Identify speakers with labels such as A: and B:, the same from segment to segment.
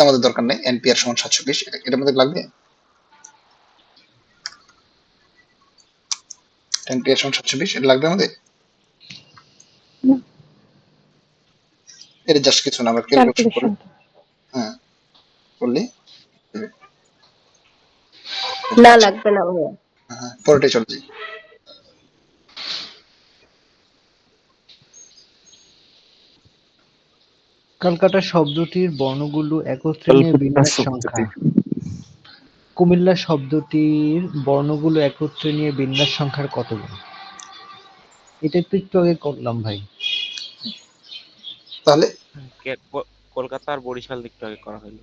A: আমাদের দরকার নেই এনপিআর সমান সাতশো বিশ এটার মধ্যে লাগবে? এনপিআর সমান সাতশো বিশ এটা লাগবে আমাদের। এটা জাস্ট কিছু না আমরা ক্যালকুলেশন করে হ্যাঁ। করলে?
B: না লাগবে না ভাইয়া।
A: হ্যাঁ পরেরটাই চলে যাই।
C: কালকাটা শব্দটির বর্ণগুলো একত্রে নিয়ে বিন্যাস সংখ্যা। কুমিল্লা শব্দটির বর্ণগুলো একত্রে নিয়ে বিন্যাস সংখ্যার কত গুণ এটা তো একটু আগে করলাম ভাই।
A: তাহলে?
D: কলকাতা আর বরিশাল দিকটা আগে করা হলো।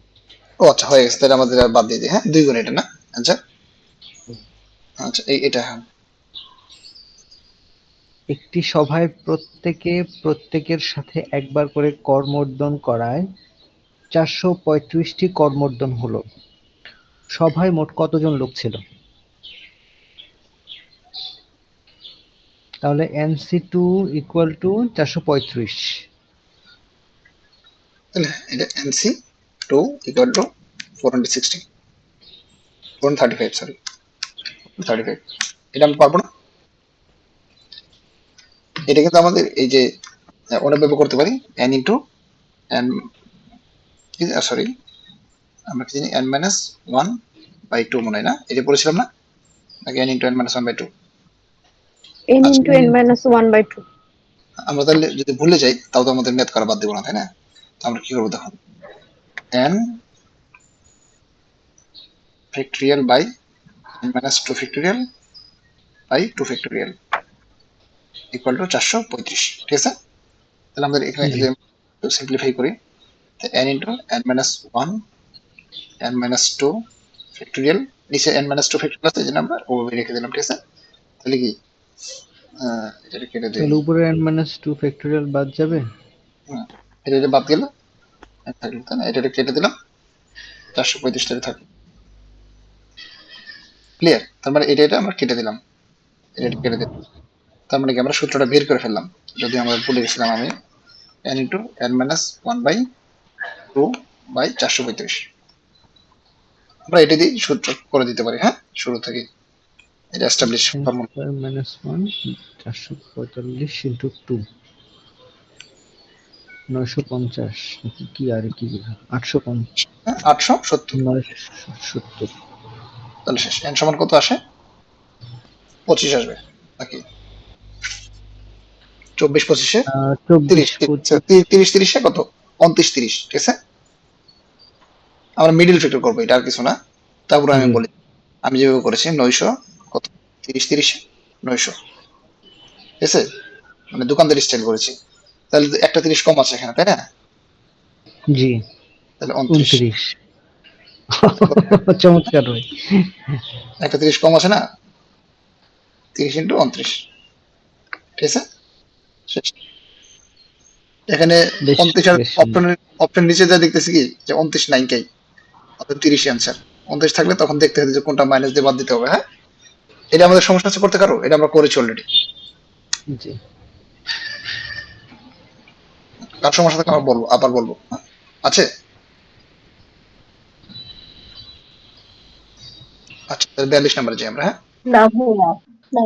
A: ও আচ্ছা হয়ে গেছে তাহলে আমাদের আর বাদ দিয়ে দিই হ্যাঁ? দুই গুণ এটা না? আচ্ছা। আচ্ছা এই এটা হ্যাঁ।
C: একটি সভায় প্রত্যেকে প্রত্যেকের সাথে একবার করে করমর্দন করায় চারশো পঁয়ত্রিশটি করমর্দন হলো। সভায় মোট কতজন লোক ছিল? তাহলে এনসি টু ইকুয়াল টু চারশো পঁয়ত্রিশ।
A: এটা n C two equal to four hundred sixty four thirty five sorry thirty five এটা আমি পারব না? এটা কিন্তু আমাদের এই যে ওটা ব্যবহার করতে পারি এন ইন্টু এন সরি আমরা কি জানি n minus one by two মনে হয় না? এটা পড়েছিলাম না? নাকি n into n minus one by two
B: n. Into n minus one by two
A: আমরা তাহলে যদি ভুলে যাই তাও তো আমাদের ম্যাথ করা বাদ দেবো না তাই না? তো আমরা কি করব দেখুন n factorial by n minus two factorial by two factorial equal to চারশো পঁয়ত্রিশ ঠিক আছে? তাহলে আমাদের এখানে যদি সিম্পলিফাই করি n into n minus one n minus two factorial নিচে এন মাইনাস টু ফ্যাক্টরিয়াল আছে এই আমরা ওভাবে রেখে দিলাম ঠিক আছে? তাহলে কি? এটা কেটে দিই।
C: তাহলে উপরে এন মাইনাস টু ফ্যাক্টোরিয়াল বাদ যাবে?
A: এটা এটা বাদ গেল। থাকল তাই না? এটা কেটে দিলাম। চারশো পঁয়ত্রিশটা থাকল ক্লিয়ার তার মানে এটা এটা আমরা কেটে দিলাম। এটা কেটে দিলাম। তার মানে কি আমরা সূত্রটা বের করে ফেললাম। যদি আমরা ভুলে গেছিলাম আমি। N into n minus one by two by চারশো পঁয়ত্রিশ। আমরা এটা দিয়ে সূত্র করে দিতে পারি হ্যাঁ? শুরু থেকে। এটা এস্টাবলিশ ফর্মুলা
C: মাইনাস ওয়ান চারশো পঁয়তাল্লিশ ইন্টু টু নয়শো পঞ্চাশ কি আর কি আটশো পঞ্চাশ
A: আটশো সত্তর।
C: নয়শো সত্তর।
A: তাহলে শেষ। এন সমান কত আসে? পঁচিশ আসবে। নাকি চব্বিশ পঁচিশে? তিরিশ তিরিশ তিরিশ কত? উনত্রিশ তিরিশ ঠিক আছে? আমরা মিডিল ফ্যাক্টর করব এটা আর কিছু না। তারপরে আমি বলি আমি যেভাবে করেছি নয়শো কত? তিরিশ তিরিশে? নয়শো। ঠিক আছে? মানে দোকানদার স্টাইল করেছি। তাহলে একটা তিরিশ কম আছে এখানে তাই না?
C: জি।
A: তাহলে উনত্রিশ।
C: চমৎকার ভাই।
A: একটা তিরিশ কম আছে না? তিরিশ ইন্টু উনত্রিশ। ঠিক আছে? এখানে আর অপশনের অপশন নিচে যা দেখতেছি কি? যে উনত্রিশ নাইন কে অর্থাৎ তিরিশ অ্যান্সার উনত্রিশ থাকলে তখন দেখতে হবে যে কোনটা মাইনাস দিয়ে বাদ দিতে হবে হ্যাঁ? এটা আমাদের সমস্যা আছে করতে পারো এটা আমরা করেছি অলরেডি
C: জি।
A: কার সমস্যা থাকলে আমরা বলব আবার বলব? আছে? আচ্ছা বিয়াল্লিশ নাম্বারে যাই আমরা হ্যাঁ?
B: না।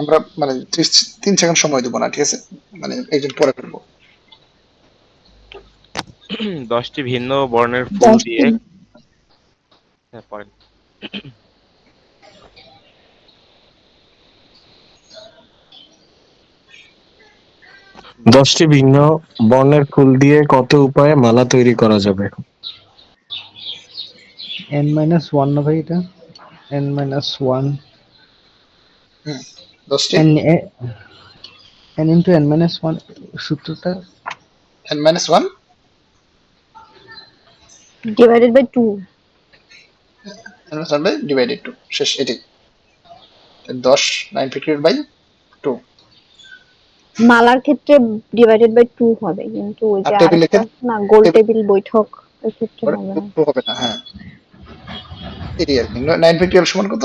A: আমরা মানে তিন সেকেন্ড সময় দেবো না ঠিক আছে? মানে একজন পরে ফেলব
D: দশটি ভিন্ন বর্ণের ফুল দিয়ে হ্যাঁ, পড়েন।
E: দশটি ভিন্ন বর্ণের ফুল দিয়ে কত উপায়ে মালা তৈরি করা যাবে?
C: এন মাইনাস ওয়ান না ভাই এটা এন মাইনাস ওয়ান
A: দশটি
C: n into n minus one সূত্রটা
A: n minus one
B: divided by two
A: n minus one by divided two শেষ এটি দশ নাইন ফিফটি বাই টু
B: মালার ক্ষেত্রে ডিভাইডেড বাই টু হবে কিন্তু ওই যে? না গোল
A: টেবিল-
B: বৈঠক ওই ক্ষেত্রে হবে না।
A: হবে না হ্যাঁ। এটি আর কি। নাইন ফিফটি সমান কত?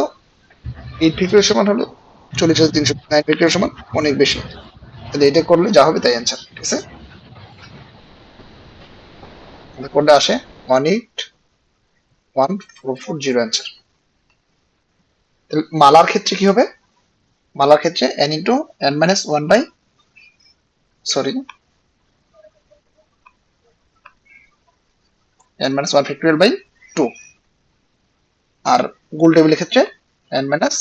A: এইট ফ্যাক্টরিয়াল সমান হলো চল্লিশ হাজার তিনশো নাইন সমান, অনেক বেশি। তাহলে এটা করলে যা হবে তাই অ্যান্সার ঠিক আছে? কোনটা আসে one eight one four four zero answer মালার ক্ষেত্রে কি হবে? মালার ক্ষেত্রে n into n minus one by sorry n minus one factorial by two আর গোল টেবিলের ক্ষেত্রে এন মাইনাস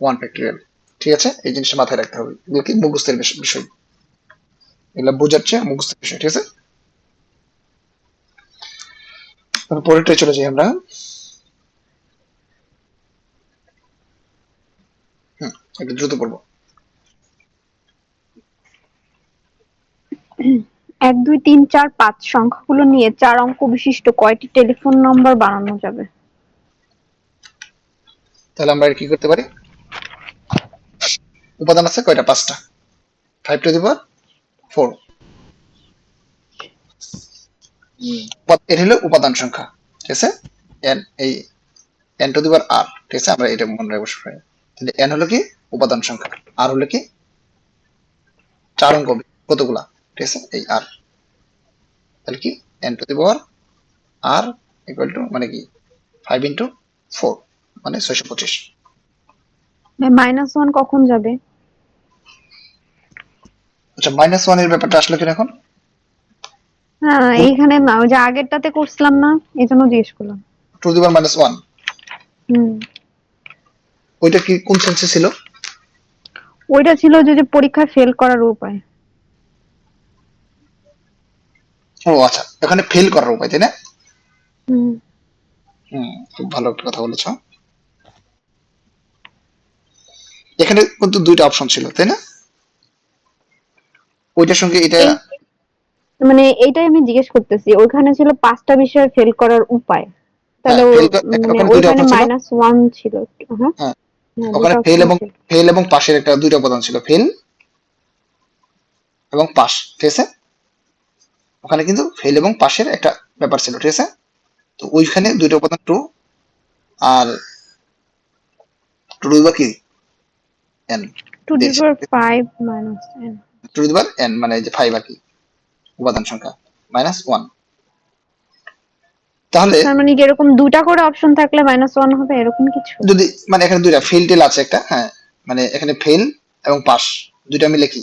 A: ওয়ান ফ্যাক্টরিয়াল ঠিক আছে? এই জিনিসটা মাথায় রাখতে হবে। এগুলো কি মুখস্থের বিষয়? এগুলো বোঝার চেয়ে মুখস্থের বিষয় ঠিক আছে? পরেরটায় চলে যাই আমরা। হুম একটু দ্রুত পড়ব।
B: এক দুই তিন চার পাঁচ সংখ্যাগুলো নিয়ে চার অঙ্ক বিশিষ্ট কয়টি টেলিফোন নম্বর বানানো যাবে?
A: তাহলে আমরা কি করতে পারি? উপাদান আছে? কয়টা? পাঁচটা। Five to the power four এর হলো উপাদান সংখ্যা, ঠিক আছে? এন এই এন টু দি পাওয়ার আর ঠিক আছে? আমরা এটা মনে রাখব সবাই। তাহলে এন হলো কি? উপাদান সংখ্যা। আর হলো কি? চার অঙ্ক, কতগুলা? ঠিক আছে? এই আর তাহলে কি? N to the power r equal to মানে কি? ফাইভ ইন্টু ফোর মানে ছয়শো পঁচিশ।
B: মাইনাস ওয়ান কখন যাবে?
A: আচ্ছা মাইনাস ওয়ানের ব্যাপারটা আসলো কিনা এখন?
B: হ্যাঁ এইখানে না ওই যে আগেরটাতে করছিলাম না এই জন্য জিজ্ঞেস করলাম।
A: To the power minus one
B: hmm.
A: ওইটা কি কোন সেন্সে ছিল?
B: ওইটা ছিল যে যে পরীক্ষায় ফেল করার উপায়।
A: ও আচ্ছা এখানে ফেল করার উপায় তাই না?
B: হুম।
A: হুম খুব ভালো একটা কথা বলেছ। এখানে কিন্তু দুইটা অপশন ছিল তাই না? ওইটার সঙ্গে এটা
B: মানে এইটাই আমি জিজ্ঞেস করতেছি ওইখানে ছিল পাঁচটা বিষয়ে ফেল করার উপায়। তাহলে
A: হ্যাঁ, করা-
B: মানে
A: ওখানে
B: ওইখানে মাইনাস ওয়ান ছিল। হ্যাঁ?
A: হ্যাঁ,
B: হ্যাঁ,
A: ওখানে ফেল এবং ফেল এবং পাশের একটা দুইটা উপাদান ছিল ফেল এবং পাস ঠিক আছে? ওখানে কিন্তু ফেল এবং পাশের একটা ব্যাপার ছিল ঠিক আছে? তো ওইখানে দুইটা উপাদান টু আর টু টু কি? এন
B: টু দি
A: দিয়েছে।
B: পাওয়ার
A: টু টু এন মানে যে ফাইভ আর কি উপাদান সংখ্যা মাইনাস ওয়ান তাহলে
B: মানে এরকম দুটা করে অপশন থাকলে মাইনাস ওয়ান হবে এরকম কিছু?
A: যদি মানে এখানে দুইটা ফেল টেল আছে একটা হ্যাঁ মানে এখানে ফেল এবং পাস দুইটা মিলে কি?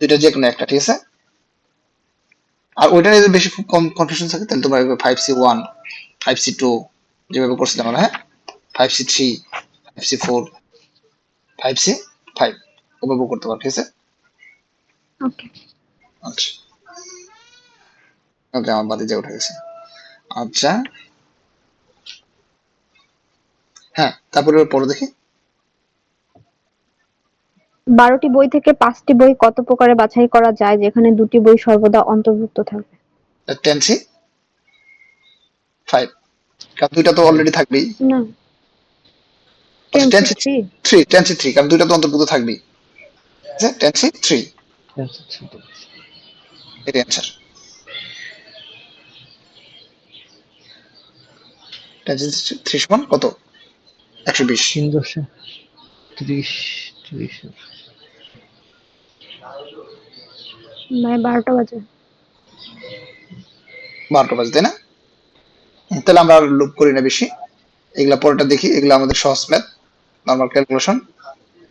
A: দুইটা যে কোনো একটা ঠিক আছে? আর ওইটা যদি বেশি খুব কম কনফিউশন থাকে তাহলে তোমার five C one five C two যেভাবে করছিলাম আমরা হ্যাঁ? Five C three five C four five C five ওভাবে করতে পারো ঠিক আছে?
B: ওকে
A: আচ্ছা। ওকে আমার উঠে গেছে। আচ্ছা। হ্যাঁ তারপরে পরে দেখি।
B: বারোটি বই থেকে পাঁচটি বই কত প্রকারে বাছাই করা যায় যেখানে দুটি বই সর্বদা অন্তর্ভুক্ত থাকবে?
A: টেন সি ফাইভ কারণ দুইটা তো অলরেডি থাকবেই।
B: না।
A: আচ্ছা,
B: ten
A: 10
B: three
A: three ten three কারণ দুইটা তো অন্তর্ভুক্ত থাকবেই। টেন সি থ্রি এটাই অ্যান্সার টেন সি থ্রি সমান কত? একশো বিশ।
C: তিন দশে ত্রিশ ত্রিশ।
B: ভাই বারোটা বাজে।
A: বারোটা বাজে তাই না? তাহলে আমরা আর লুপ করি না বেশি। এগুলা পরেটা দেখি এগুলো আমাদের সহজ ম্যাথ নর্মাল ক্যালকুলেশন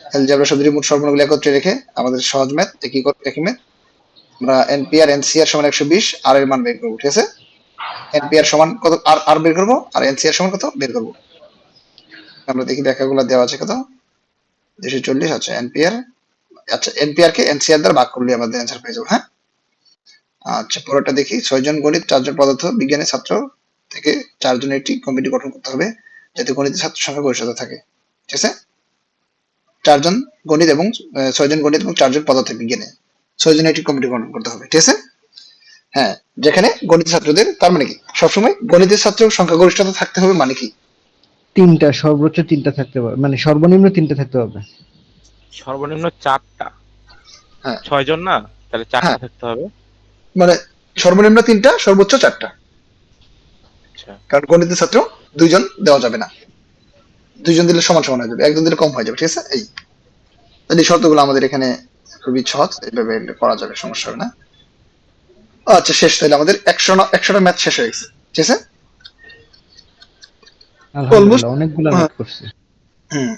A: অ্যালজেব্রা শুধু রিমোট সর্বনগুলো একত্রে রেখে আমাদের সহজ ম্যাথ, একই একই ম্যাথ, আমরা এনপিআর, এনসিআর সমান একশো বিশ, আর এর মান বের করব, ঠিক আছে? এনপিআর সমান কত, আর আর বের করব, আর এনসিআর সমান কত, বের করব। আমরা দেখি ব্যাখ্যাগুলো দেওয়া আছে কত? দুশো চল্লিশ আচ্ছা এনপিআর আচ্ছা এনপিআর কে এনসিআর দ্বারা ভাগ করলে আমাদের অ্যান্সার পেয়ে যাব হ্যাঁ? আচ্ছা পরেরটা দেখি, ছয়জন গণিত, চারজন পদার্থ বিজ্ঞানের ছাত্র থেকে চারজনের একটি কমিটি গঠন করতে হবে, যাতে গণিতের ছাত্র সংখ্যা গরিষ্ঠতা থাকে, ঠিক আছে? চারজন গণিত এবং ছয়জন গণিত এবং চারজন পদার্থ বিজ্ঞানে। ছয়জনের একটি কমিটি গঠন করতে হবে ঠিক আছে? হ্যাঁ যেখানে গণিত ছাত্রদের তার মানে কি? সবসময় গণিতের ছাত্র সংখ্যা গরিষ্ঠতা থাকতে হবে মানে কি?
C: তিনটা সর্বোচ্চ তিনটা থাকতে পারবে মানে সর্বনিম্ন তিনটা থাকতে হবে।
D: সর্বনিম্ন চারটা?
A: হ্যাঁ।
D: ছয়জন না? তাহলে চারটা
A: হ্যাঁ।
D: থাকতে হবে।
A: মানে সর্বনিম্ন তিনটা সর্বোচ্চ চারটা।
D: আচ্ছা।
A: কারণ গণিতের ছাত্র দুইজন দেওয়া যাবে না। দুইজন দিলে সমান সমান হয়ে যাবে একজন দিলে কম হয়ে যাবে ঠিক আছে? এই। তাহলে এই শর্তগুলো আমাদের এখানে খুবই সহজ এইভাবে করা যাবে সমস্যা হবে না। আচ্ছা শেষ তাহলে আমাদের একশো একশোটা ম্যাথ শেষ হয়ে গেছে ঠিক আছে?
C: অনেকগুলো
A: হ্যাঁ। হুম